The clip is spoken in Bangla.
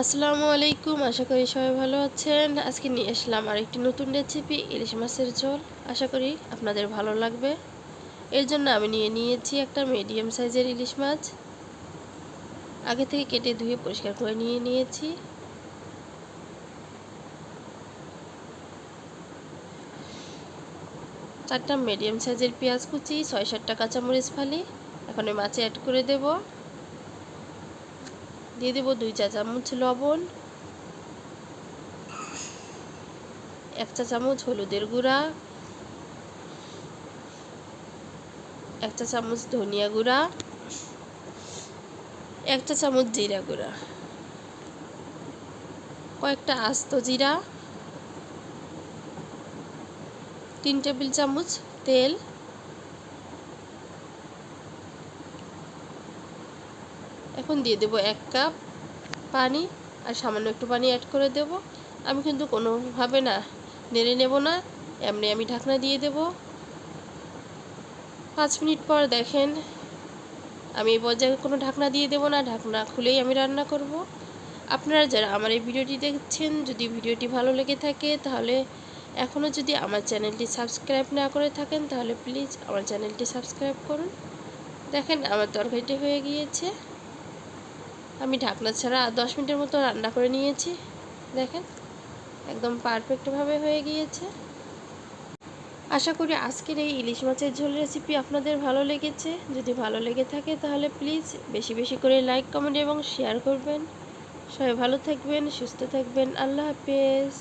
আসসালামু আলাইকুম, আশা করি সবাই ভালো আছেন। আজকে নিয়ে আসলাম আর একটি নতুন রেসিপি ইলিশ মাছের ঝোল। আশা করি আপনাদের ভালো লাগবে। এর জন্য আমি নিয়ে নিয়েছি একটা মিডিয়াম সাইজের ইলিশ মাছ। আগে থেকে কেটে ধুয়ে পরিষ্কার করে নিয়ে নিয়েছি। চারটা মিডিয়াম সাইজের পেঁয়াজ কুচি, ছয় সাতটা কাঁচামরিচ ফালি। এখন ওই মাছে অ্যাড করে দেবো। দিয়ে দেবো দুই চা চামচ লবণ, এক চা চামচ হলুদের গুঁড়া, এক চা চামচ ধনিয়া গুঁড়া, এক চা চামচ জিরা গুঁড়া, কয়েকটা আস্ত জিরা, তিন টেবিল চামচ তেল এখন দিয়ে দেব এক কাপ পানি আর সামান্য একটু পানি অ্যাড করে দেব। আমি কিন্তু কোনোভাবে না নেড়ে নেব না, এমনি আমি ঢাকনা দিয়ে দেব। পাঁচ মিনিট পর দেখেন আমি এই পর্যায়ে কোনো ঢাকনা দিয়ে দেব না, ঢাকনা খুলেই আমি রান্না করব। আপনারা যারা আমার এই ভিডিওটি দেখছেন, যদি ভিডিওটি ভালো লেগে থাকে, তাহলে এখনও যদি আমার চ্যানেলটি সাবস্ক্রাইব না করে থাকেন, তাহলে প্লিজ আমার চ্যানেলটি সাবস্ক্রাইব করুন। দেখেন আমার তরকারিটি হয়ে গিয়েছে। আমি ঢাকনা ছাড়া দশ মিনিটের মতো রান্না করে নিয়েছি। দেখেন, একদম পারফেক্টভাবে হয়ে গিয়েছে। আশা করি আজকের এই ইলিশ মাছের ঝোল রেসিপি আপনাদের ভালো লেগেছে। যদি ভালো লেগে থাকে তাহলে প্লিজ বেশি বেশি করে লাইক কমেন্ট এবং শেয়ার করবেন। সবাই ভালো থাকবেন, সুস্থ থাকবেন। আল্লাহ হাফেজ।